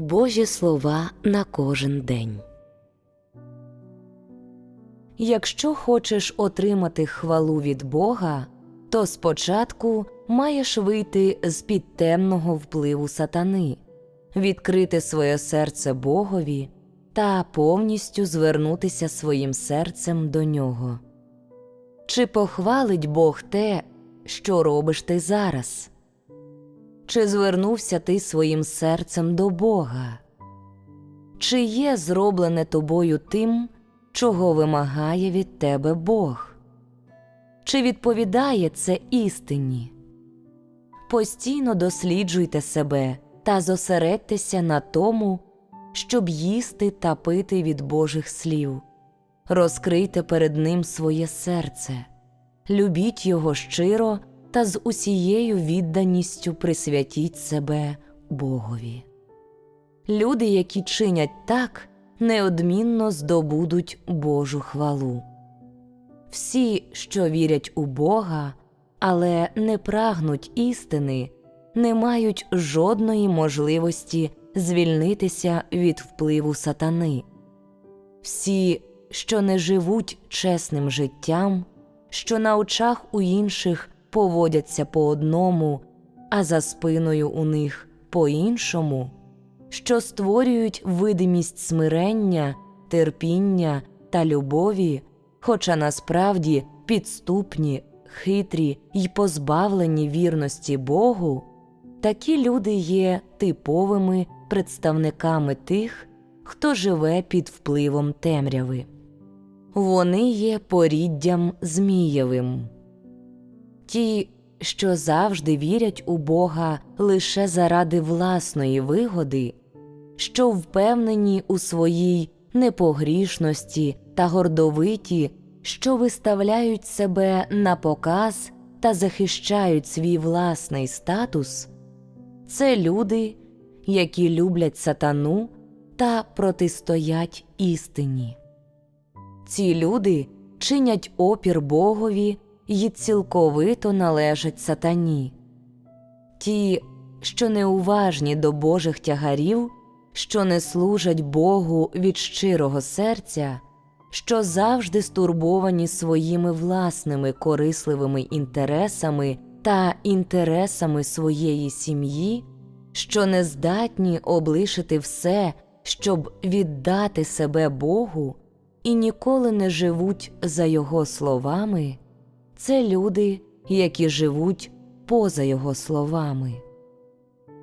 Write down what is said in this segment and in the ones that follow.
Божі слова на кожен день. Якщо хочеш отримати хвалу від Бога, то спочатку маєш вийти з під темного впливу сатани, відкрити своє серце Богові та повністю звернутися своїм серцем до нього. Чи похвалить Бог те, що робиш ти зараз? Чи звернувся ти своїм серцем до Бога? Чи є зроблене тобою тим, чого вимагає від тебе Бог? Чи відповідає це істині? Постійно досліджуйте себе та зосередьтеся на тому, щоб їсти та пити від Божих слів. Розкрийте перед Ним своє серце, любіть Його щиро та з усією відданістю присвятіть себе Богові. Люди, які чинять так, неодмінно здобудуть Божу хвалу. Всі, що вірять у Бога, але не прагнуть істини, не мають жодної можливості звільнитися від впливу сатани. Всі, що не живуть чесним життям, що на очах у інших поводяться по одному, а за спиною у них по іншому, що створюють видимість смирення, терпіння та любові, хоча насправді підступні, хитрі й позбавлені вірності Богу, такі люди є типовими представниками тих, хто живе під впливом темряви. Вони є поріддям Змієвим. Ті, що завжди вірять у Бога лише заради власної вигоди, що впевнені у своїй непогрішності та гордовиті, що виставляють себе на показ та захищають свій власний статус, це люди, які люблять сатану та протистоять істині. Ці люди чинять опір Богові й цілковито належать сатані. Ті, що неуважні до Божих тягарів, що не служать Богу від щирого серця, що завжди стурбовані своїми власними корисливими інтересами та інтересами своєї сім'ї, що не здатні облишити все, щоб віддати себе Богу, і ніколи не живуть за Його словами, це люди, які живуть поза Його словами.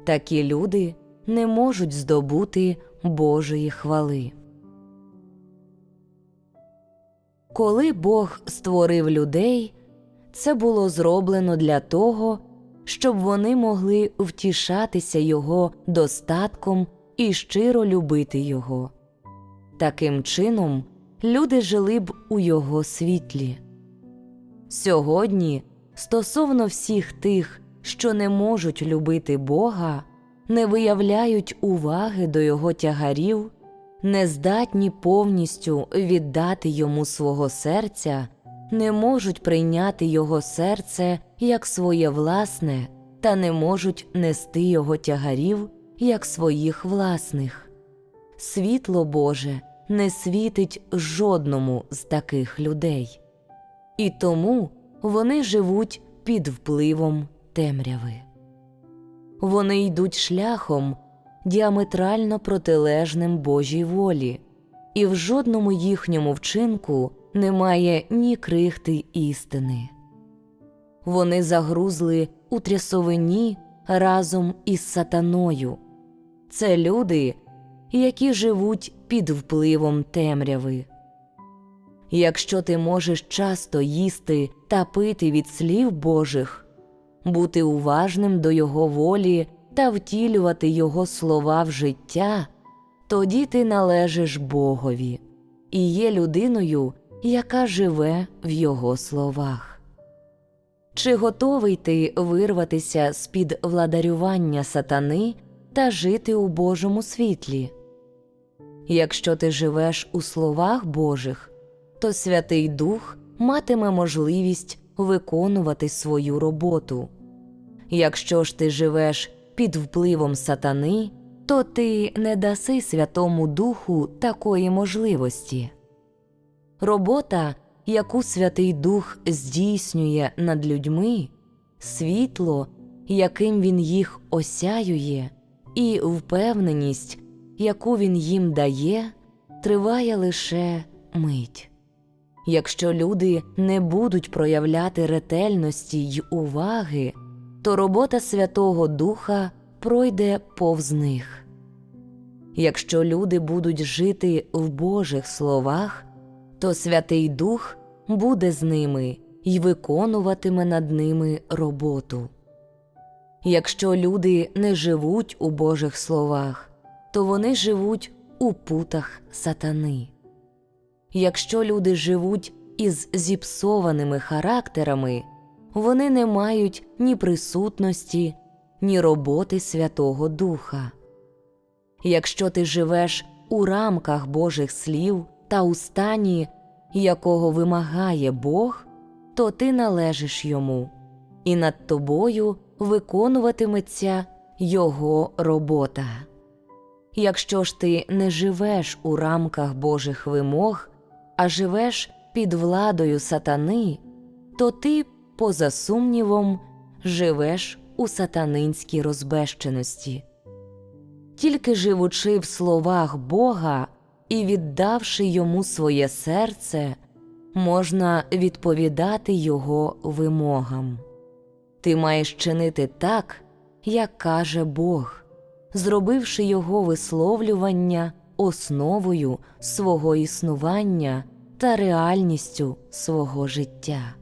Такі люди не можуть здобути Божої хвали. Коли Бог створив людей, це було зроблено для того, щоб вони могли втішатися Його достатком і щиро любити Його. Таким чином, люди жили б у Його світлі. Сьогодні, стосовно всіх тих, що не можуть любити Бога, не виявляють уваги до Його тягарів, не здатні повністю віддати йому свого серця, не можуть прийняти Його серце як своє власне та не можуть нести Його тягарів як своїх власних. Світло Боже не світить жодному з таких людей, і тому вони живуть під впливом темряви. Вони йдуть шляхом, діаметрально протилежним Божій волі, і в жодному їхньому вчинку немає ні крихти істини. Вони загрузли у трясовині разом із сатаною. Це люди, які живуть під впливом темряви. Якщо ти можеш часто їсти та пити від слів Божих, бути уважним до Його волі та втілювати Його слова в життя, тоді ти належиш Богові і є людиною, яка живе в Його словах. Чи готовий ти вирватися з під владарювання сатани та жити у Божому світлі? Якщо ти живеш у словах Божих, то Святий Дух матиме можливість виконувати свою роботу. Якщо ж ти живеш під впливом сатани, то ти не даси Святому Духу такої можливості. Робота, яку Святий Дух здійснює над людьми, світло, яким він їх осяює, і впевненість, яку він їм дає, триває лише мить. Якщо люди не будуть проявляти ретельності й уваги, то робота Святого Духа пройде повз них. Якщо люди будуть жити в Божих словах, то Святий Дух буде з ними й виконуватиме над ними роботу. Якщо люди не живуть у Божих словах, то вони живуть у путах сатани. Якщо люди живуть із зіпсованими характерами, вони не мають ні присутності, ні роботи Святого Духа. Якщо ти живеш у рамках Божих слів та у стані, якого вимагає Бог, то ти належиш йому, і над тобою виконуватиметься Його робота. Якщо ж ти не живеш у рамках Божих вимог, а живеш під владою сатани, то ти, поза сумнівом, живеш у сатанинській розбещеності. Тільки живучи в словах Бога і віддавши йому своє серце, можна відповідати Його вимогам. Ти маєш чинити так, як каже Бог, зробивши Його висловлювання основою свого існування та реальністю свого життя.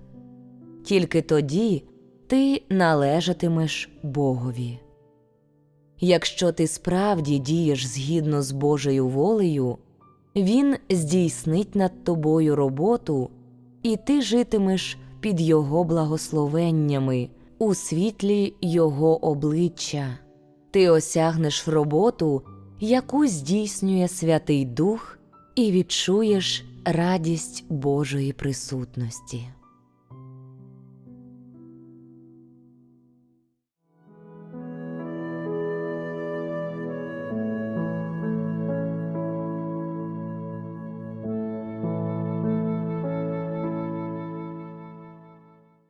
Тільки тоді ти належатимеш Богові. Якщо ти справді дієш згідно з Божою волею, Він здійснить над тобою роботу, і ти житимеш під Його благословеннями у світлі Його обличчя. Ти осягнеш роботу, яку здійснює Святий Дух, і відчуєш радість Божої присутності.